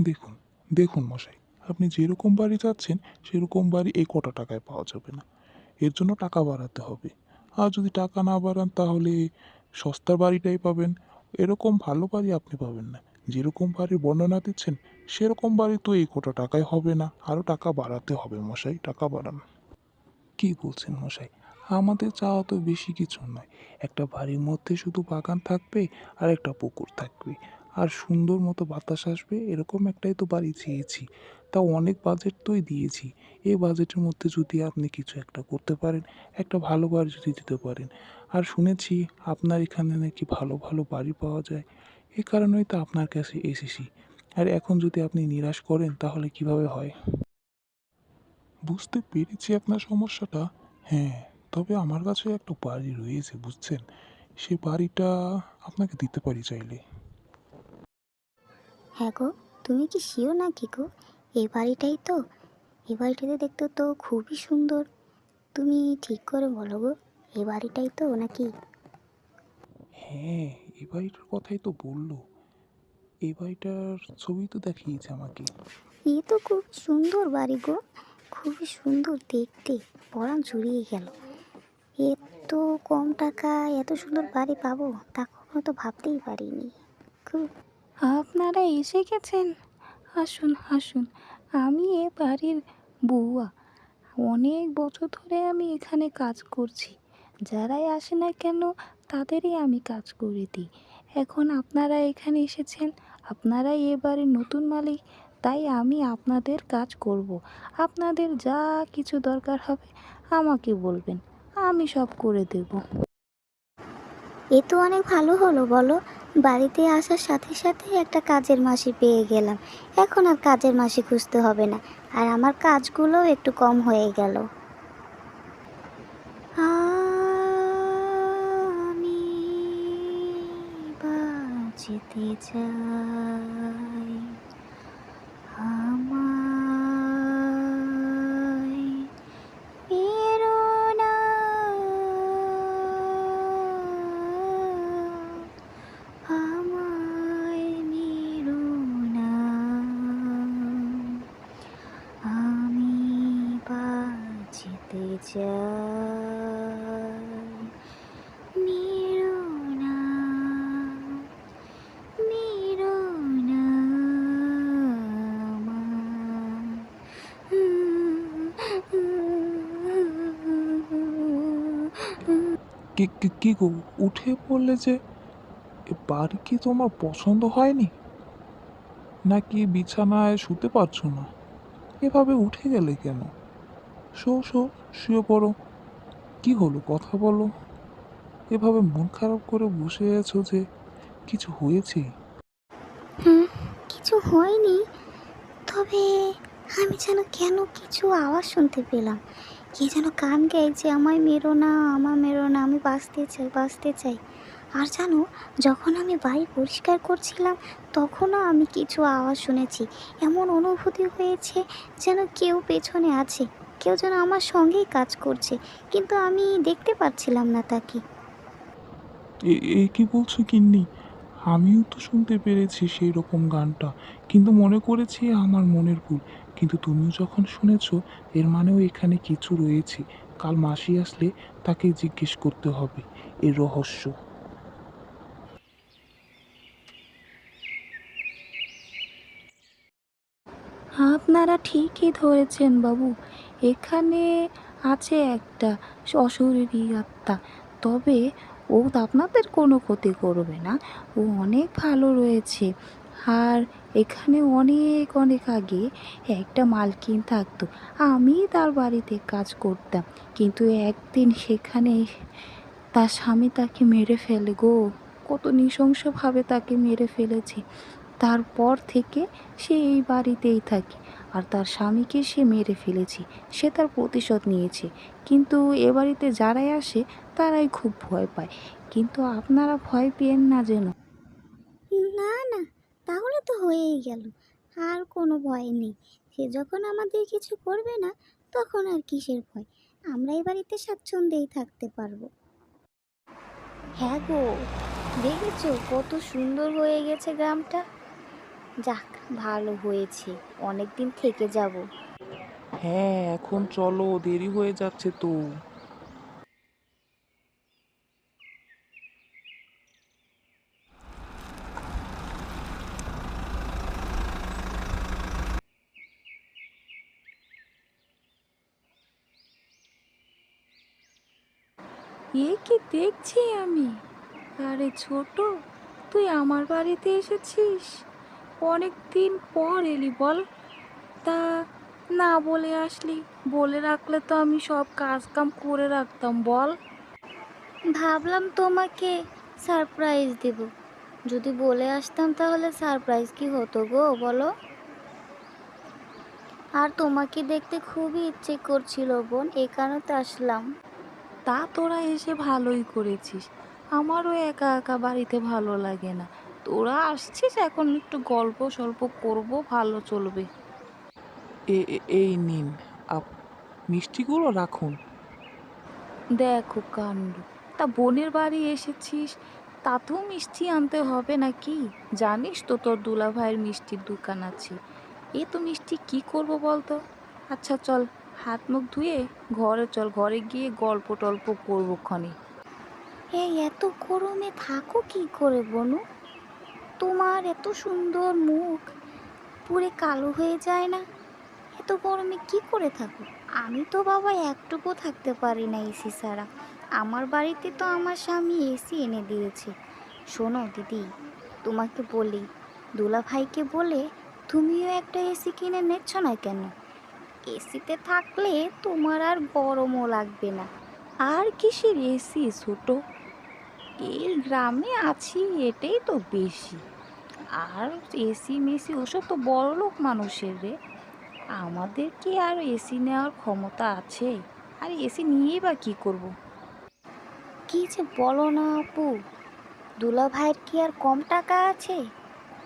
দেখুন দেখুন মশাই, আপনি যেরকম বাড়ি চাচ্ছেন, সেরকম বাড়ি এই কটা টাকায় পাওয়া যাবে না। এর জন্য টাকা বাড়াতে হবে। আর যদি টাকা না বাড়ান, তাহলে সস্তার বাড়িটাই পাবেন। এরকম ভালো বাড়ি আপনি পাবেন না। যেরকম বাড়ির বর্ণনা দিচ্ছেন, সেরকম বাড়ি তো এই কটা টাকায় হবে না। আরও টাকা বাড়াতে হবে মশাই, টাকা বাড়ান। কি বলছেন মশাই? আমাদের চাওয়া তো বেশি কিছু নয়। একটা বাড়ির মধ্যে শুধু বাগান থাকবে আর একটা পুকুর থাকবে। আর সুন্দর মতো বাতাস আসবে, এরকম একটাই তো বাড়ি চেয়েছি। তাও অনেক বাজেট তোই দিয়েছি। এই বাজেটের মধ্যে যদি আপনি কিছু একটা করতে পারেন, একটা ভালো বাড়ি যদি দিতে পারেন। আর শুনেছি আপনার এখানে নাকি ভালো ভালো বাড়ি পাওয়া যায়। এই কারণেই তো আপনার কাছে এসেছি। আর এখন যদি আপনি নিরাশ করেন, তাহলে কীভাবে হয়? বুঝতে পেরেছি আপনার সমস্যাটা। হ্যাঁ তবে আমার কাছে একটা বাড়ি রয়েছে, বুঝছেন? সে বাড়িটা আপনাকে দিতে পারি চাইলে। হ্যাঁ গো তুমি কি শিও নাকি গো? এই বাড়িটাই তো। এই বাড়িটাতে দেখতে তো খুবই সুন্দর। তুমি ঠিক করে বলো গো এই বাড়িটাই তো নাকি? হ্যাঁ এই বাড়িটার কথাই তো বলল। এই বাড়িটার ছবি তো দেখিয়েছে আমাকে। এ তো খুব সুন্দর বাড়ি গো খুবই সুন্দর দেখতে পরাণ জুড়িয়ে গেল। এত কম টাকা এত সুন্দর বাড়ি পাবো তা কখনো তো ভাবতেই পারিনি। খুব আপনারা এসে গেছেন? আসুন আসুন, আমি এ বাড়ির বউয়া। অনেক বছর ধরে আমি এখানে কাজ করছি। যারাই আসে না কেন, তাদেরই আমি কাজ করে দিই। এখন আপনারা এখানে এসেছেন, আপনারাই এ বাড়ির নতুন মালিক, তাই আমি আপনাদের কাজ করব। আপনাদের যা কিছু দরকার হবে, আমাকে বলবেন, আমি সব করে দেবো। এ তো অনেক ভালো হলো, বলো। বাড়িতে আসার সাথে সাথে একটা কাজের মাসি পেয়ে গেলাম। এখন আর কাজের মাসি খুঁজতে হবে না। আর আমার কাজগুলো একটু কম হয়ে গেল। আমি বাঁচতে চাই আমায় মেরো না আমায় মেরো না আমি না কি, কি- গো, উঠে পড়লে যে বাড়ি কি তোমার পছন্দ হয়নি? নাকি বিছানায় শুতে পারছ না? এভাবে উঠে গেলে কেন? শো শো, শুয়ে পড়ো। কি হলো? কথা বলো। এভাবে মন খারাপ করে বসে আছো যে কিছু হয়েছে? হুম, কিছু হয়নি। তবে আমি যেন কেন কিছু আওয়াজ শুনতে পেলাম। কে যেন কান গাইছে, আমায় মেরো না আমার মেরো না, আমি বাঁচতে চাই বাঁচতে চাই। আর জানো, যখন আমি বাড়ি পরিষ্কার করছিলাম, তখনও আমি কিছু আওয়াজ শুনেছি। এমন অনুভূতি হয়েছে যেন কেউ পেছনে আছে। কেউ যেন আমার সঙ্গেই কাজ করছে কিন্তু আমি দেখতে পাচ্ছিলাম না তাকে। এ কি বলছো কিন্নি আমিও তো শুনতে পেরেছি সেই রকম গানটা কিন্তু মনে করেছি আমার মনের ভুল। কিন্তু তুমিও যখন শুনেছো এর মানেও এখানে কিছু রয়েছে। কাল মাসি আসলে তাকে জিজ্ঞেস করতে হবে এর রহস্য। আপনারা ঠিকই ধরেছেন বাবু। এখানে আছে একটা অশরীরী আত্মা। তবে ও আপনাদের কোনো ক্ষতি করবে না। ও অনেক ভালো রয়েছে। আর এখানে অনেক অনেক আগে একটা মালকিন থাকতো। আমি তার বাড়িতে কাজ করতাম। কিন্তু একদিন সেখানে তার স্বামী তাকে মেরে ফেলে গো। কত নৃশংসভাবে তাকে মেরে ফেলেছে। তারপর থেকে সে এই বাড়িতেই থাকে। আর তার স্বামীকে সে মেরে ফেলেছে, সে তার প্রতিশোধ নিয়েছে। কিন্তু এ বাড়িতে যারাই আসে, তারাই খুব ভয় পায়। কিন্তু আপনারা ভয় পেয়েন না যেন। না না, তাহলে তো হয়েই গেল। আর কোনো ভয় নেই। সে যখন আমাদের কিছু করবে না, তখন আর কিসের ভয়? আমরা এই বাড়িতে স্বাচ্ছন্দ্যেই থাকতে পারব। হ্যাঁ গো, দেখেছ কত সুন্দর হয়ে গেছে গ্রামটা? যাক ভালো হয়েছে। অনেক দিন থেকে যাব। হ্যাঁ এখন চলো দেরি হয়ে যাচ্ছে তো। এ কি দেখছি আমি? আরে ছোট তুই আমার বাড়িতে এসেছিস? অনেক দিন পর এলি বল। তা না বলে আসলি বলে রাখলে তো আমি সব কাজ কাম করে রাখতাম বল। ভাবলাম তোমাকে সারপ্রাইজ দেব। যদি বলে আসতাম তাহলে সারপ্রাইজ কি হতো গো বলো? আর তোমাকে দেখতে খুবই ইচ্ছে করছিল বোন এ কারণে তো আসলাম। তা তোরা এসে ভালোই করেছিস। আমারও একা একা বাড়িতে ভালো লাগে না। তোরা আসছিস? এখন একটু গল্প সল্প করব ভালো চলবে। এই নিন। আপ মিষ্টিগুলো রাখুন। দেখো কাণ্ড। তা বোনের বাড়ি এসেছিস? তাতেও মিষ্টি আনতে হবে নাকি? জানিস তো তোর দুলা ভাইয়ের মিষ্টির দোকান আছে। এ তো মিষ্টি কি করব বলতো? আচ্ছা চল হাত মুখ ধুয়ে ঘরে চল ঘরে গিয়ে গল্প টল্প করব ক্ষণে। এই এত গরমে থাকো কি করে বনু? তোমার এত সুন্দর মুখ। পুরে কালো হয়ে যায় না। এত গরমে কি করে থাকো আমি তো বাবা একটুকু থাকতে পারি না এসি ছাড়া। আমার বাড়িতে তো আমার স্বামী এসি এনে দিয়েছে। শোনো দিদি, তোমাকে বলি দুলা ভাইকে বলে তুমিও একটা এসি কিনে নিচ্ছ না কেন? এসিতে থাকলে তোমার আর গরমও লাগবে না। আর কিসের এসি ছোট? এই গ্রামে আছি, এটাই তো বেশি। আর এসি মেসি ওসব তো বড়লোক মানুষের রে। আমাদের কি আর এসি নেওয়ার ক্ষমতা আছে? আর এসি নিয়েই বা কী করব। কি যে বলো না আপু দুলা ভাইয়ের কি আর কম টাকা আছে?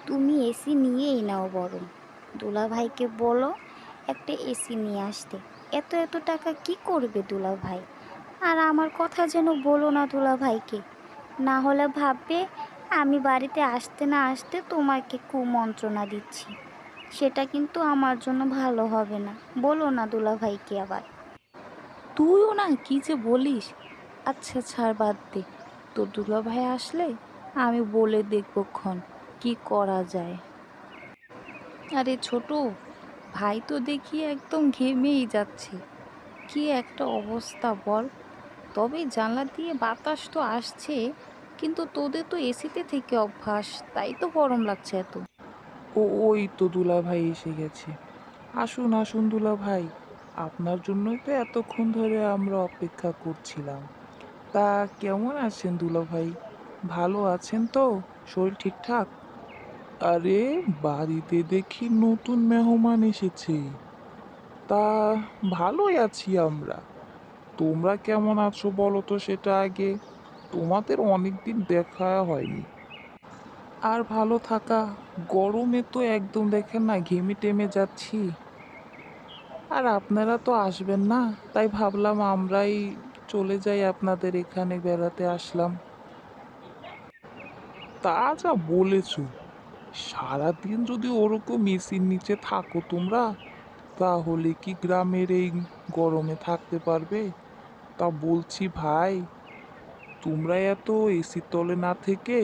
তুমি এসি নিয়েই নাও বরং। দুলা ভাইকে বলো, একটা এসি নিয়ে আসতে। এত এত টাকা কি করবে দুলা ভাই আর আমার কথা যেন বলো না দুলা ভাইকে না হলে ভাববে, আমি বাড়িতে আসতে না আসতে তোমাকে কুমন্ত্রণা দিচ্ছি। সেটা কিন্তু আমার জন্য ভালো হবে না। বলো না দুলা ভাইকে আবার। তুইও না কি যে বলিস? আচ্ছা ছাড় বাদ দে। তোর দুলা ভাই আসলে আমি বলে দেখব ক্ষণ কি করা যায়। আরে ছোট, ভাই তো দেখি একদম ঘেমেই যাচ্ছে। কি একটা অবস্থা বল। তবে জানলা দিয়ে বাতাস তো আসছে। কিন্তু তোদের তো এসিতে থেকে অভ্যাস, তাই তো গরম লাগছে এত। ও, ওই তো দুলা ভাই এসে গেছে। আসুন আসুন দুলা ভাই আপনার জন্যই তো এতক্ষণ ধরে আমরা অপেক্ষা করছিলাম। তা কেমন আছেন দুলা ভাই ভালো আছেন তো? শরীর ঠিকঠাক? আরে, বাড়িতে দেখি নতুন মেহমান এসেছে। তা ভালোই আছি আমরা। তোমরা কেমন আছো বলো তো সেটা আগে। তোমাদের অনেকদিন দেখা হয়নি। আর ভালো থাকা, গরমে তো একদম দেখেন না ঘেমে টেমে যাচ্ছি। আর আপনারা তো আসবেন না, তাই ভাবলাম আমরাই চলে যাই আপনাদের এখানে বেড়াতে আসলাম। তা যা বলেছ, সারাদিন যদি ওরকম মেসির নিচে থাকো তোমরা, তাহলে কি গ্রামের এই গরমে থাকতে পারবে? তা বলছি ভাই। তোমরা এত এসির তলে না থেকে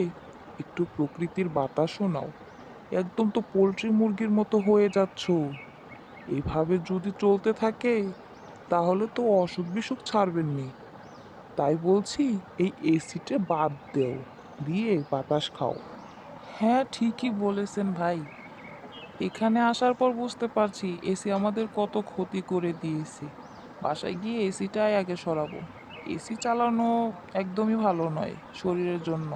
একটু প্রকৃতির বাতাসও নাও। একদম তো পোলট্রি মুরগির মতো হয়ে যাচ্ছ। এভাবে যদি চলতে থাকে, তাহলে তো অসুখ বিসুখ ছাড়বেন নি তাই বলছি, এই এসিটা বাদ দেও, দিয়ে বাতাস খাও। হ্যাঁ ঠিকই বলেছেন ভাই। এখানে আসার পর বুঝতে পারছি, এসি আমাদের কত ক্ষতি করে দিয়েছে। বাসায় গিয়ে এসিটাই আগে সরাবো। এসি চালানো একদমই ভালো নয় শরীরের জন্য।